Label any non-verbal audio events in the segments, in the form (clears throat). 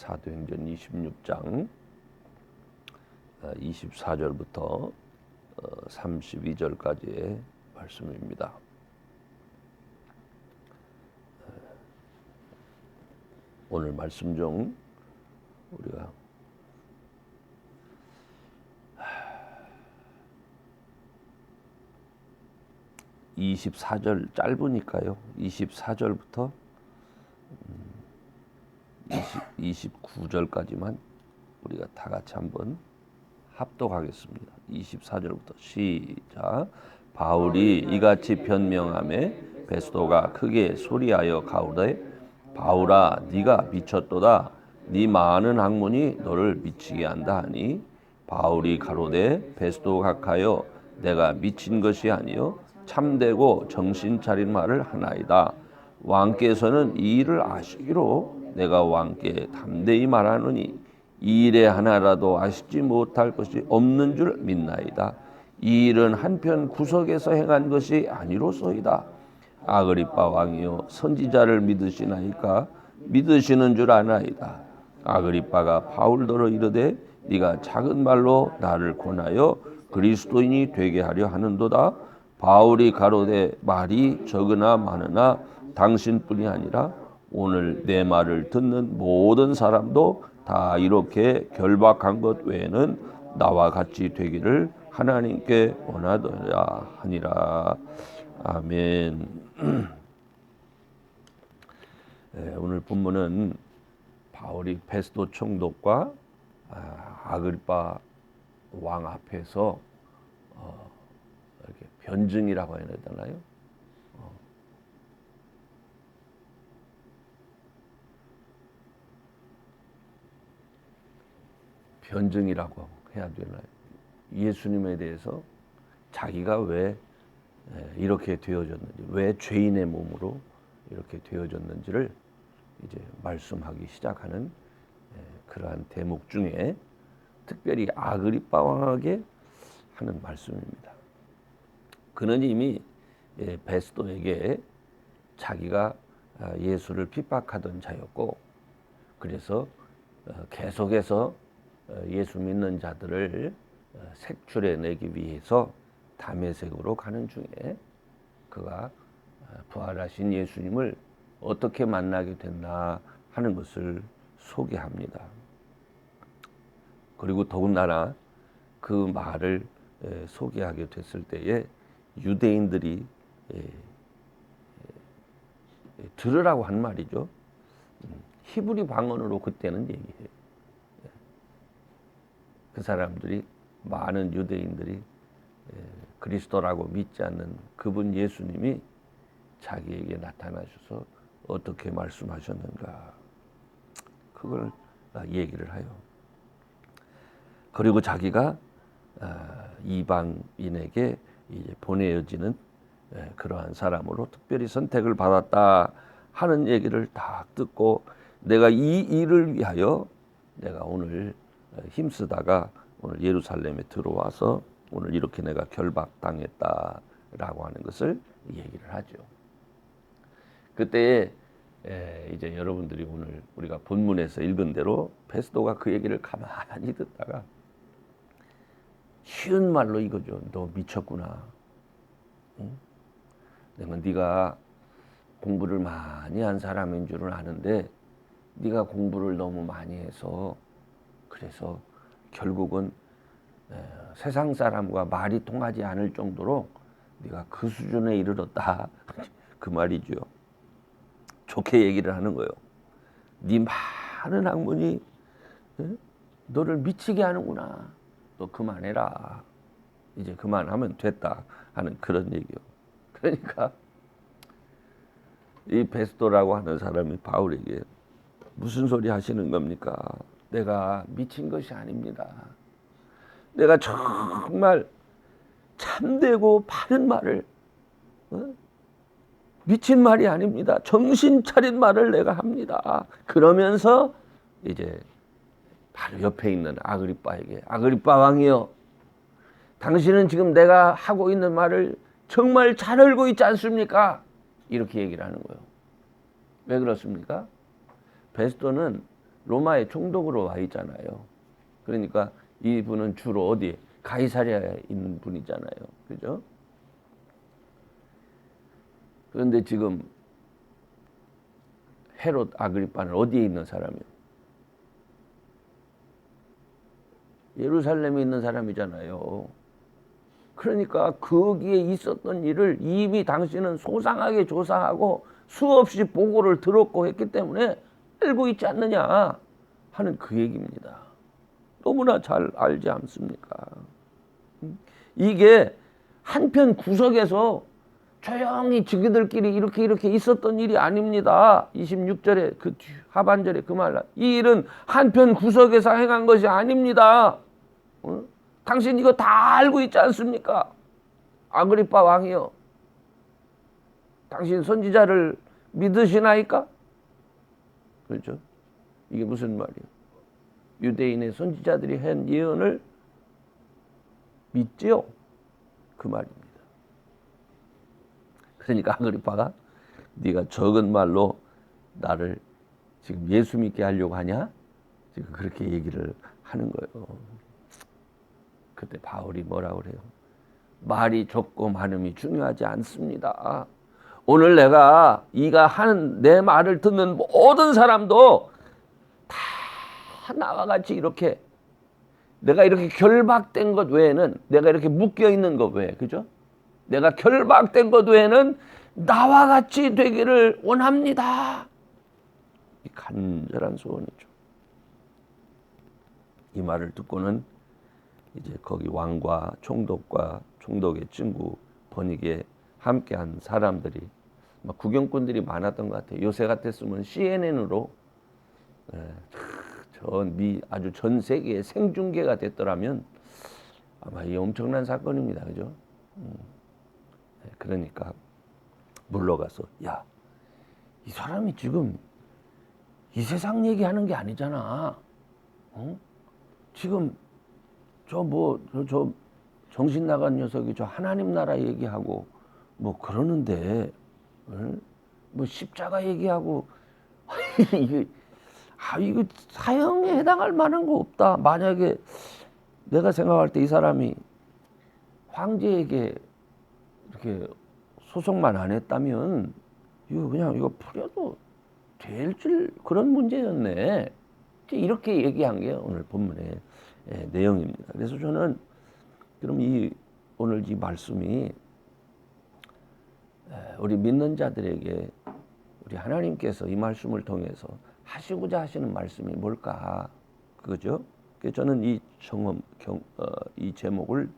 사도행전 26장 24절부터 32절까지의 말씀입니다. 오늘 말씀 중 우리가 24절 짧으니까요. 24절부터 20, 29절까지만 우리가 다 같이 한번 합독하겠습니다. 24절부터 시작. 바울이 이같이 변명함에 베스도가 크게 소리하여 가오되 바울아 네가 미쳤도다 네 많은 학문이 너를 미치게 한다 하니 바울이 가로되 베스도 각하여 내가 미친 것이 아니요 참되고 정신 차린 말을 하나이다 왕께서는 이 일을 아시기로 내가 왕께 담대히 말하노니 이 일에 하나라도 아시지 못할 것이 없는 줄 믿나이다. 이 일은 한편 구석에서 행한 것이 아니로소이다. 아그리빠 왕이요 선지자를 믿으시나이까 믿으시는 줄 아나이다. 아그리빠가 바울더러 이르되 네가 작은 말로 나를 권하여 그리스도인이 되게 하려 하는도다. 바울이 가로되 말이 적으나 많으나 당신뿐이 아니라 오늘 내 말을 듣는 모든 사람도 다 이렇게 결박한 것 외에는 나와 같이 되기를 하나님께 원하더라 하니라. 아멘. 네, (clears throat) 오늘 본문은 바울이 베스도 총독과 아, 아그리파 왕 앞에서 어, 이렇게 변증이라고 해야 되나요? 어. 변증이라고 해야 되나요? 예수님에 대해서 자기가 왜 이렇게 되어졌는지, 왜 죄인의 몸으로 이렇게 되어졌는지를 이제 말씀하기 시작하는 그러한 대목 중에 특별히 아그리파 왕에게 하는 말씀입니다. 그는 이미 베스도에게 자기가 아, 예수를 핍박하던 자였고 그래서 어, 계속해서 어, 예수 믿는 자들을 어, 색출해 내기 위해서 담에색으로 가는 중에 그가 부활하신 예수님을 어떻게 만나게 됐나 하는 것을 소개합니다. 그리고 더군다나 그 말을 소개하게 됐을 때에 유대인들이 들으라고 한 말이죠. 음, 히브리 방언으로 그때는 얘기해요. 그 사람들이 많은 유대인들이 그리스도라고 믿지 않는 그분 예수님이 자기에게 나타나셔서 어떻게 말씀하셨는가 그걸 얘기를 해요. 그리고 자기가 아, 이방인에게 보내어지는 그러한 사람으로 특별히 선택을 받았다 하는 얘기를 다 듣고 내가 이 일을 위하여 내가 오늘 힘쓰다가 오늘 예루살렘에 들어와서 오늘 이렇게 내가 결박당했다라고 하는 것을 얘기를 하죠. 그때 이제 여러분들이 오늘 우리가 본문에서 읽은 대로 베스도가 그 얘기를 가만히 듣다가 쉬운 말로 이거죠. 너 미쳤구나. 응? 내가 네가 공부를 많이 한 사람인 줄은 아는데 네가 공부를 너무 많이 해서 그래서 결국은 세상 사람과 말이 통하지 않을 정도로 네가 그 수준에 이르렀다 (laughs) 그 말이죠. 좋게 얘기를 하는 거예요. 네 많은 학문이 너를 미치게 하는구나. 너 그만해라. 이제 그만하면 됐다 하는 그런 얘기요. 그러니까 이 베스도라고 하는 사람이 바울에게 무슨 소리 하시는 겁니까? 내가 미친 것이 아닙니다. 내가 정말 참되고 바른 말을 어? 미친 말이 아닙니다. 정신 차린 말을 내가 합니다. 그러면서 이제 바로 옆에 있는 아그리빠에게 아그리빠 왕이여 당신은 지금 내가 하고 있는 말을 정말 잘 알고 있지 않습니까? 이렇게 얘기를 하는 거예요. 왜 그렇습니까? 베스도는 로마의 총독으로 와 있잖아요. 그러니까 이분은 주로 어디 가이사랴에 있는 분이잖아요. 그죠? 그런데 지금 헤롯 아그리파는 어디에 있는 사람이에요? 예루살렘에 있는 사람이잖아요. 그러니까 거기에 있었던 일을 이미 당신은 소상하게 조사하고 수없이 보고를 들었고 했기 때문에 알고 있지 않느냐 하는 그 얘기입니다. 너무나 잘 알지 않습니까? 이게 한편 구석에서 조용히 지그들끼리 이렇게 이렇게 있었던 일이 아닙니다. 26절에 그 뒤- 하반절에 그 말. 이 일은 한편 구석에서 행한 것이 아닙니다. 어? 당신 이거 다 알고 있지 않습니까? 아그리파 왕이요. 당신 선지자를 믿으시나이까? 그렇죠? 이게 무슨 말이에요? 유대인의 선지자들이 한 예언을 믿지요? 그 말입니다. 그러니까 아그리파가 네가 적은 말로 나를 지금 예수 믿게 하려고 하냐? 지금 그렇게 얘기를 하는 거예요. 그때 바울이 뭐라 그래요? 말이 적고 많음이 중요하지 않습니다. 오늘 내가 이가 하는 내 말을 듣는 모든 사람도 다 나와 같이 이렇게 내가 이렇게 결박된 것 외에는 내가 이렇게 묶여 있는 것 외에 그죠? 내가 결박된 것 외에는 나와 같이 되기를 원합니다. 이 간절한 소원이죠. 이 말을 듣고는 이제 거기 왕과 총독과 총독의 친구 번익에 함께한 사람들이 막 구경꾼들이 많았던 것 같아요. 요새 같았으면 CNN으로 전미 아주 전 세계에 생중계가 됐더라면 아마 이 엄청난 사건입니다. 그죠? 음. 네, 그러니까 물러가서 야, 이 사람이 지금 이 세상 얘기하는 게 아니잖아. 어? 지금 저 뭐저 정신 나간 녀석이 저 하나님 나라 얘기하고 뭐 그러는데 응? 뭐 십자가 얘기하고 (laughs) 이게 아 이거 사형에 해당할 만한 거 없다. 만약에 내가 생각할 때 이 사람이 황제에게 이렇게 소송만 안 했다면 이거 그냥 이거 풀려도 될 줄 그런 문제였네. 이렇게 얘기한 게 오늘 본문의 예, 내용입니다. 그래서 저는 그럼 이 오늘 이 말씀이 에, 우리 믿는 자들에게 우리 하나님께서 이 말씀을 통해서 하시고자 하시는 말씀이 뭘까. 그래서 저는 이 경험 경, 어, 이 제목을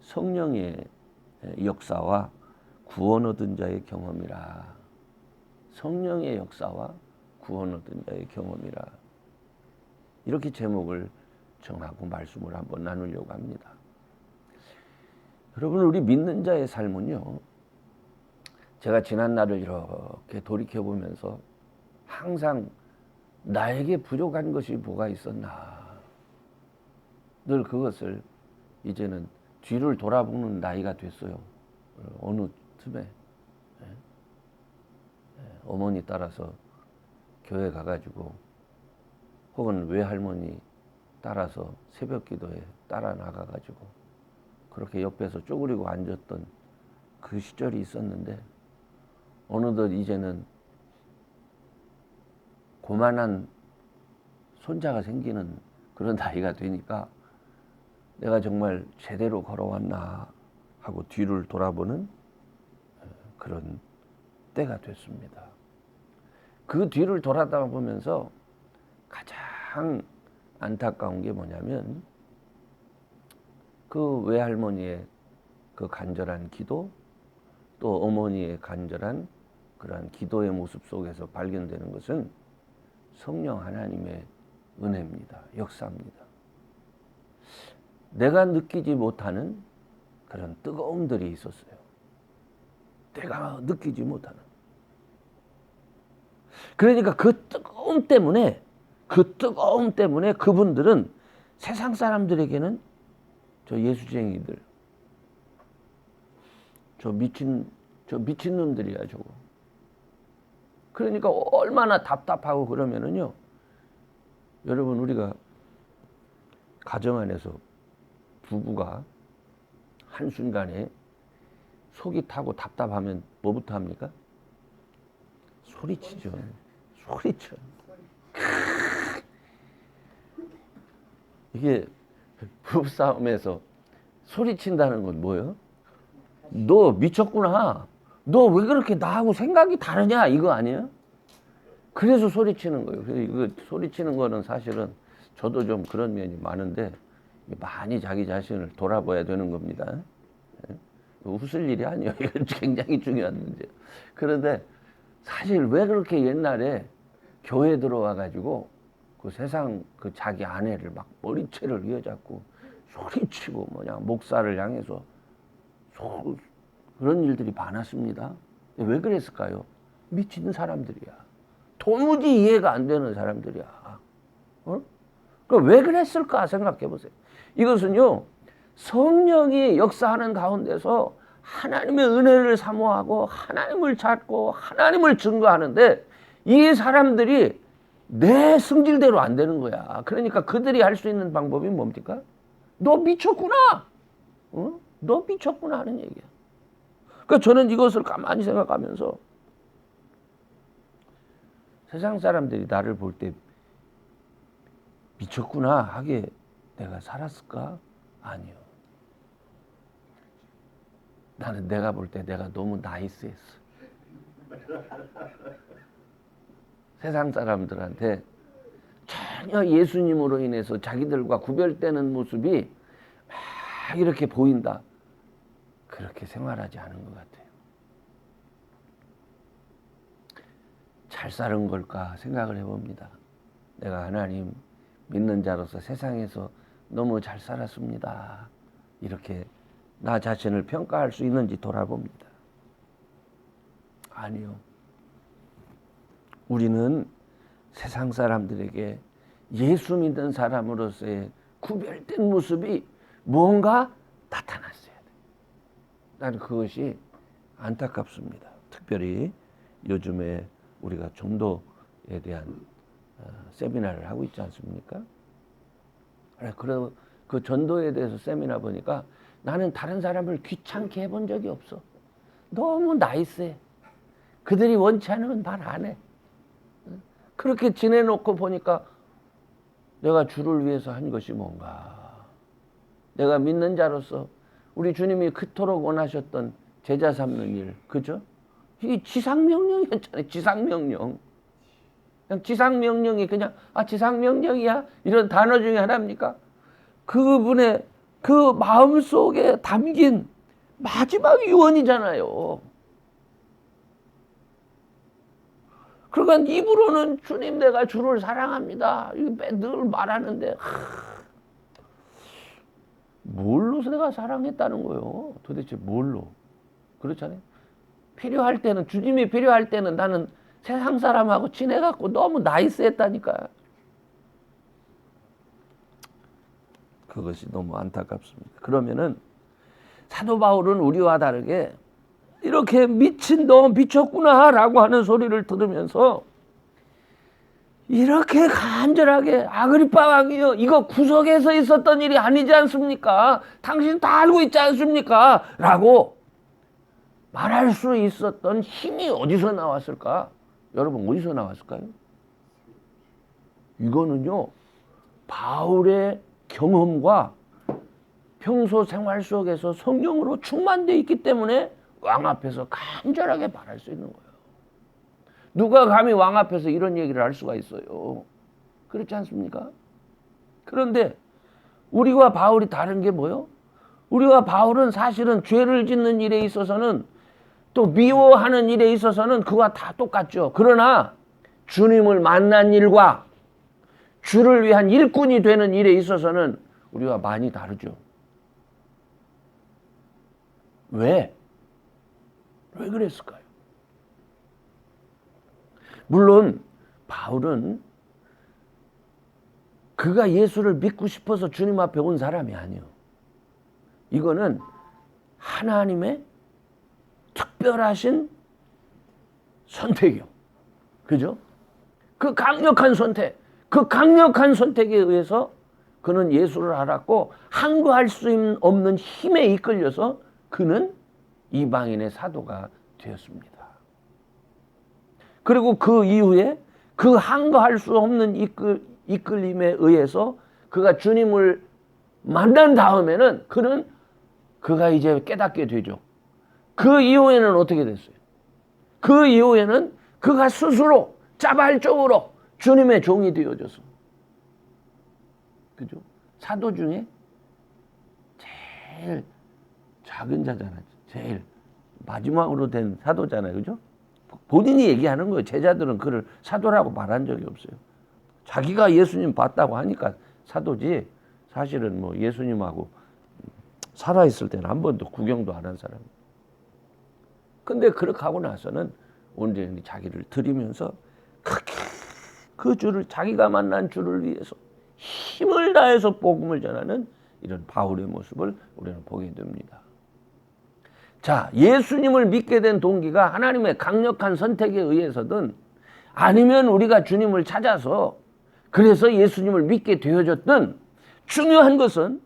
성령의 역사와 구원 얻은 자의 경험이라 성령의 역사와 구원 얻은 자의 경험이라 이렇게 제목을 정하고 말씀을 한번 나누려고 합니다. 여러분 우리 믿는 자의 삶은요. 제가 지난 날을 이렇게 돌이켜 보면서 항상 나에게 부족한 것이 뭐가 있었나 늘 그것을 이제는 뒤를 돌아보는 나이가 됐어요. 어느 틈에 예? 예, 어머니 따라서 교회 가가지고 혹은 외할머니 따라서 새벽 기도에 따라 나가가지고 그렇게 옆에서 쪼그리고 앉았던 그 시절이 있었는데 어느덧 이제는 고만한 손자가 생기는 그런 (laughs) 나이가 되니까 내가 정말 제대로 걸어왔나 하고 뒤를 돌아보는 그런 때가 됐습니다. 그 뒤를 돌아다 보면서 가장 안타까운 게 뭐냐면 그 외할머니의 그 간절한 기도 또 어머니의 간절한 그러한 기도의 모습 속에서 발견되는 것은 성령 하나님의 은혜입니다. 역사입니다. 내가 느끼지 못하는 그런 뜨거움들이 있었어요. 내가 느끼지 못하는. 그러니까 그 뜨거움 때문에 그 뜨거움 때문에 그분들은 세상 사람들에게는 저 예수쟁이들, 저 미친 저 미친 놈들이야 저거. 그러니까 얼마나 답답하고 그러면은요 여러분 우리가 가정 안에서 부부가 한순간에 속이 타고 답답하면 뭐부터 합니까? 소리치죠. 소리쳐. 이게 부부싸움에서 소리친다는 건 뭐예요? 너 미쳤구나. 너 왜 그렇게 나하고 생각이 다르냐? 이거 아니에요? 그래서 소리치는 거예요. 그래서 이거 소리치는 거는 사실은 저도 좀 그런 면이 많은데 많이 자기 자신을 돌아봐야 되는 겁니다. 예? 웃을 일이 아니에요. (laughs) 이건 굉장히 중요한 문제예요. 그런데 사실 왜 그렇게 옛날에 교회 들어와 가지고 그 세상 그 자기 아내를 막 머리채를 휘어잡고 소리치고 뭐냐 목사를 향해서 소, 그런 일들이 많았습니다. 왜 그랬을까요? 미친 사람들이야. 도무지 이해가 안 되는 사람들이야. 어? 그왜 그랬을까 생각해 보세요. 이것은요, 성령이 역사하는 가운데서 하나님의 은혜를 사모하고 하나님을 찾고 하나님을 증거하는데 이 사람들이 내 승질대로 안 되는 거야. 그러니까 그들이 할 수 있는 방법이 뭡니까? 너 미쳤구나. 어? 너 미쳤구나 하는 얘기야. 그러니까 저는 이것을 가만히 생각하면서 세상 사람들이 나를 볼 때 미쳤구나 하게 내가 살았을까? 아니요. 나는 내가 볼 때 내가 너무 나이스했어. 세상 사람들한테 전혀 예수님으로 인해서 자기들과 구별되는 모습이 막 이렇게 보인다. 그렇게 생활하지 않은 것 같아요. 잘 사는 걸까 생각을 해봅니다. 내가 하나님 믿는 자로서 세상에서 너무 잘 살았습니다. 이렇게 나 자신을 평가할 수 있는지 돌아봅니다. 아니요. 우리는 세상 사람들에게 예수 믿는 사람으로서의 구별된 모습이 뭔가 나타났어야 돼. 나 는 그것이 안타깝습니다. 특별히 요즘에 우리가 전도에 대한 어, 세미나를 하고 있지 않습니까? 그래, 그 전도에 대해서 세미나 보니까 나는 다른 사람을 귀찮게 해본 적이 없어. 너무 나이스해. 그들이 원치 않으면 말 안 해. 그렇게 지내놓고 보니까 내가 주를 위해서 한 것이 뭔가. 내가 믿는 자로서 우리 주님이 그토록 원하셨던 제자 삼는 일, 그죠? 이게 지상명령이었잖아요. 지상명령. 그냥 지상명령이 그냥, 아, 지상명령이야? 이런 단어 중에 하나입니까? 그분의 그 마음 속에 담긴 마지막 유언이잖아요. 그러니까 입으로는 주님 내가 주를 사랑합니다. 이거 늘 말하는데 뭘로 내가 사랑했다는 거예요? 도대체 뭘로? 그렇잖아요. 필요할 때는 주님이 필요할 때는 나는 세상 사람하고 지내갖고 너무 나이스했다니까. 그것이 너무 안타깝습니다. 그러면은 사도 바울은 우리와 다르게 이렇게 미친 너 미쳤구나라고 하는 소리를 들으면서 이렇게 간절하게 아그리파 왕이요 이거 구석에서 있었던 일이 아니지 않습니까? 당신 다 알고 있지 않습니까? 라고 말할 수 있었던 힘이 어디서 나왔을까? 여러분 어디서 나왔을까요? 이거는요 바울의 경험과 평소 생활 속에서 성령으로 충만되어 있기 때문에 왕 앞에서 간절하게 말할 수 있는 거예요. 누가 감히 왕 앞에서 이런 얘기를 할 수가 있어요. 그렇지 않습니까? 그런데 우리와 바울이 다른 게 뭐요? 우리와 바울은 사실은 죄를 짓는 일에 있어서는 또 미워하는 일에 있어서는 그와 다 똑같죠. 그러나 주님을 만난 일과 주를 위한 일꾼이 되는 일에 있어서는 우리와 많이 다르죠. 왜? 왜 그랬을까요? 물론 바울은 그가 예수를 믿고 싶어서 주님 앞에 온 사람이 아니요. 이거는 하나님의 특별하신 선택이요. 그죠? 그 강력한 선택. 그 강력한 선택에 의해서 그는 예수를 알았고 항거할 수 없는 힘에 이끌려서 그는 이방인의 사도가 되었습니다. 그리고 그 이후에 그 항거할 수 없는 이끌, 이끌림에 의해서 그가 주님을 만난 다음에는 그는 그가 이제 깨닫게 되죠. 그 이후에는 어떻게 됐어요? 그 이후에는 그가 스스로 자발적으로 주님의 종이 되어져서 그죠? 사도 중에 제일 작은 자잖아요. 제일 마지막으로 된 사도잖아요. 그죠? 본인이 얘기하는 거예요. 제자들은 그를 사도라고 말한 적이 없어요. 자기가 예수님 봤다고 하니까 사도지 사실은 뭐 예수님하고 살아있을 때는 한 번도 구경도 안 한 사람. 근데 그렇게 하고 나서는 온전히 자기를 크게 그 주를 자기가 만난 주를 위해서 힘을 다해서 복음을 전하는 이런 바울의 모습을 우리는 보게 됩니다. 자, 예수님을 믿게 된 동기가 하나님의 강력한 선택에 의해서든 아니면 우리가 주님을 찾아서 그래서 예수님을 믿게 되어졌든 중요한 것은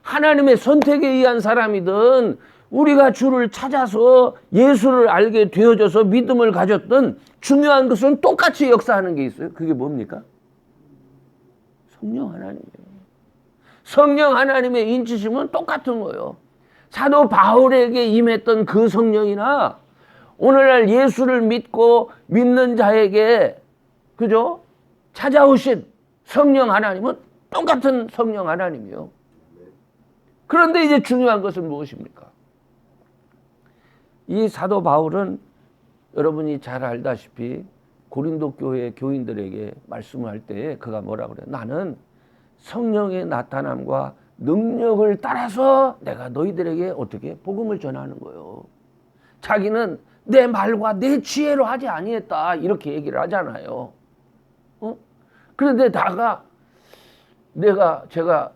하나님의 선택에 의한 사람이든 우리가 주를 찾아서 예수를 알게 되어져서 믿음을 가졌던 중요한 것은 똑같이 역사하는 게 있어요. 그게 뭡니까? 성령 하나님이에요. 성령 하나님의 인치심은 똑같은 거예요. 사도 바울에게 임했던 그 성령이나 오늘날 예수를 믿고 믿는 자에게 그죠? 찾아오신 성령 하나님은 똑같은 성령 하나님이요. 그런데 이제 중요한 것은 무엇입니까? 이 사도 바울은 여러분이 잘 알다시피 고린도 교회 교인들에게 말씀을 할 때에 그가 뭐라 그래요? 나는 성령의 나타남과 능력을 따라서 내가 너희들에게 어떻게 복음을 전하는 거예요. 자기는 내 말과 내 지혜로 하지 아니했다 이렇게 얘기를 하잖아요. 어? 그런데 다가 내가 제가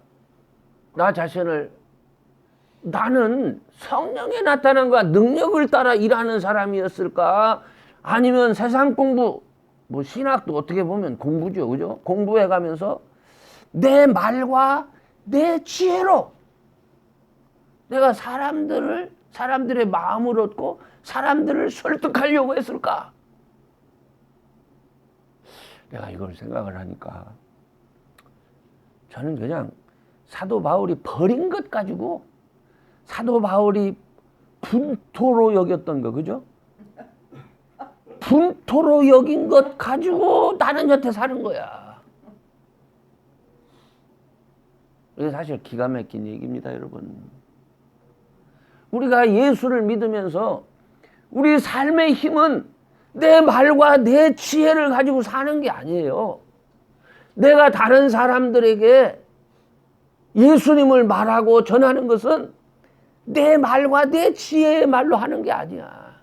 나 자신을 나는 성령에 나타난 거야 능력을 따라 일하는 사람이었을까 아니면 세상 공부 뭐 신학도 어떻게 보면 공부죠 그죠 공부해 가면서 내 말과 내 지혜로 내가 사람들을 사람들의 마음을 얻고 사람들을 설득하려고 했을까 내가 이걸 생각을 하니까 저는 그냥 사도 바울이 버린 것 가지고 사도 바울이 분토로 여겼던 거 그죠? 분토로 여긴 것 가지고 나는 여태 사는 거야. 이게 사실 기가 막힌 얘기입니다, 여러분. 우리가 예수를 믿으면서 우리 삶의 힘은 내 말과 내 지혜를 가지고 사는 게 아니에요. 내가 다른 사람들에게 예수님을 말하고 전하는 것은 내 말과 내 지혜의 말로 하는 게 아니야.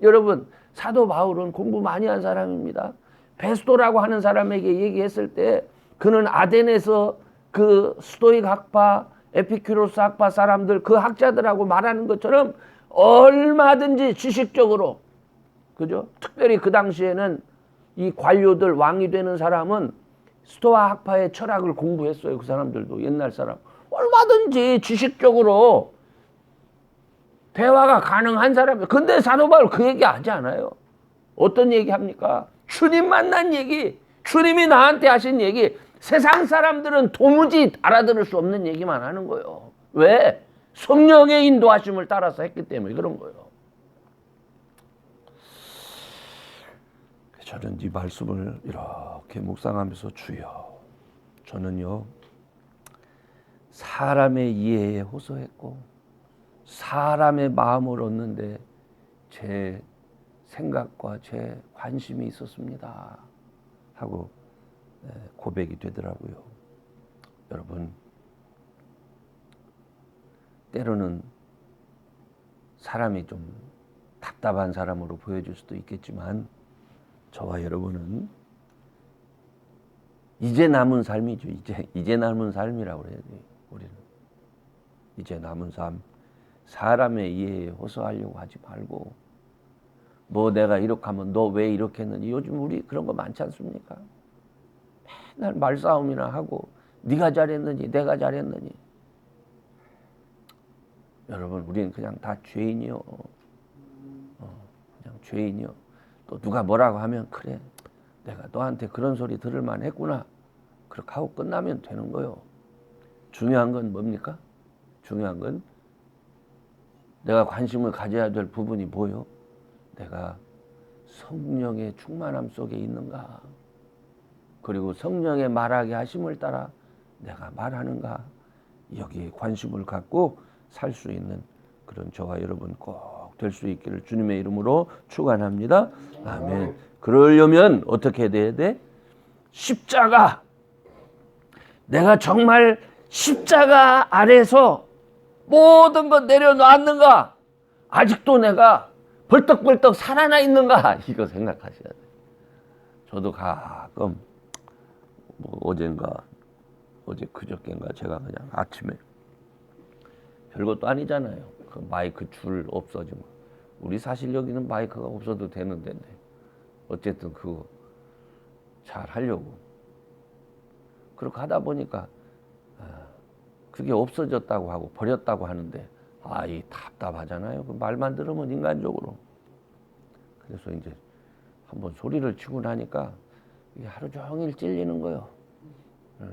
여러분, 사도 바울은 공부 많이 한 사람입니다. 베스토라고 하는 사람에게 얘기했을 때 그는 아덴에서 그 스토익 학파, 에피큐로스 학파 사람들 그 학자들하고 말하는 것처럼 얼마든지 지식적으로 그죠? 특별히 그 당시에는 이 관료들 왕이 되는 사람은 스토아 학파의 철학을 공부했어요. 그 사람들도 옛날 사람. 얼마든지 지식적으로 대화가 가능한 사람이에요. 근데 사도 바울 그 얘기 하지 않아요. 어떤 얘기 합니까? 주님 만난 얘기, 주님이 나한테 하신 얘기, 세상 사람들은 도무지 알아들을 수 없는 얘기만 하는 거예요. 왜? 성령의 인도하심을 따라서 했기 때문에 그런 거예요. 저는 이 말씀을 이렇게 묵상하면서 주여, 저는요, 사람의 이해에 호소했고, 사람의 마음을 얻는데 제 생각과 제 관심이 있었습니다. 하고 고백이 되더라고요. 여러분, 때로는 사람이 좀 답답한 사람으로 보여질 수도 있겠지만 저와 여러분은 이제 남은 삶이죠. 이제 이제 남은 삶이라고 그래야 돼요. 우리는 이제 남은 삶. 사람의 이해에 호소하려고 하지 말고 뭐 내가 이렇게 하면 너 왜 이렇게 했는지 요즘 우리 그런 거 많지 않습니까? 맨날 말싸움이나 하고 네가 잘했느니 내가 잘했느니 여러분 우리는 그냥 다 죄인이요. 어, 그냥 죄인이요. 또 누가 뭐라고 하면 그래 내가 너한테 그런 소리 들을 만 했구나. 그렇게 하고 끝나면 되는 거요. 중요한 건 뭡니까? 중요한 건 내가 관심을 가져야 될 부분이 뭐요? 내가 성령의 충만함 속에 있는가? 그리고 성령의 말하게 하심을 따라 내가 말하는가? 여기에 관심을 갖고 살 수 있는 그런 저와 여러분 꼭 될 수 있기를 주님의 이름으로 축원합니다. 아멘. 그러려면 어떻게 돼야 돼? 십자가. 내가 정말 십자가 아래서 모든 것 내려놨는가? 아직도 내가 벌떡벌떡 살아나 있는가? 이거 생각하셔야 돼요. 저도 가끔 뭐 어젠가 어제 그저께인가 제가 그냥 아침에 별것도 아니잖아요. 그 마이크 줄 없어진 거. 우리 사실 여기는 마이크가 없어도 되는 데인데 어쨌든 그거 잘 하려고 그렇게 하다 보니까 아, 그게 없어졌다고 하고 버렸다고 하는데 아이 답답하잖아요. 그 말만 들으면 인간적으로 그래서 이제 한번 소리를 치고 나니까 하루 종일 찔리는 거요. 예.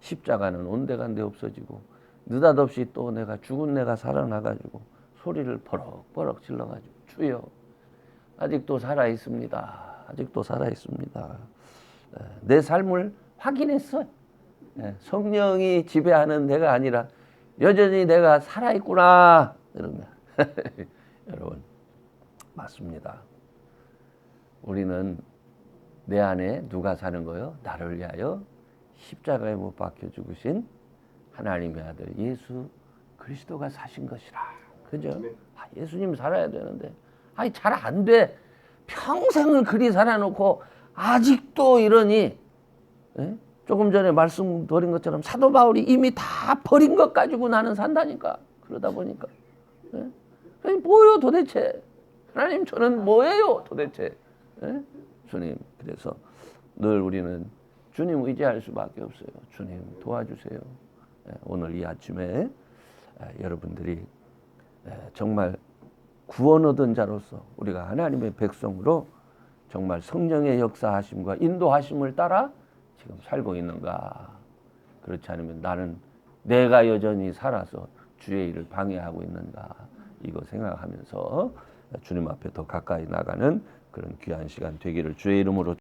십자가는 온데간데 없어지고 느닷없이 또 내가 죽은 내가 살아나가지고 소리를 버럭버럭 질러가지고 주여 아직도 살아 있습니다. 아직도 살아 있습니다. 예, 내 삶을 확인했어요. 예, 성령이 지배하는 내가 아니라 여전히 내가 살아 있구나. (laughs) 여러분 맞습니다. 우리는 내 안에 누가 사는 거요? 나를 위하여 십자가에 못 박혀 죽으신 하나님의 아들 예수 그리스도가 사신 것이라. 그죠? 아, 예수님 살아야 되는데, 아니 잘 안 돼. 평생을 그리 살아놓고 아직도 이러니 예? 조금 전에 말씀드린 것처럼 사도 바울이 이미 다 버린 것 가지고 나는 산다니까. 그러다 보니까 예? 아니, 뭐요 도대체? 하나님 저는 뭐예요 도대체? 예? 주님 그래서 늘 우리는 주님 의지할 수밖에 없어요. 주님 도와주세요. 예, 오늘 이 아침에 예, 여러분들이 예, 정말 구원 얻은 자로서 우리가 하나님의 백성으로 정말 성령의 역사하심과 인도하심을 따라 지금 살고 있는가? 그렇지 않으면 나는 내가 여전히 살아서 주의 일을 방해하고 있는가? 이거 생각하면서 주님 앞에 더 가까이 나가는 그런 귀한 시간 되기를 주의 이름으로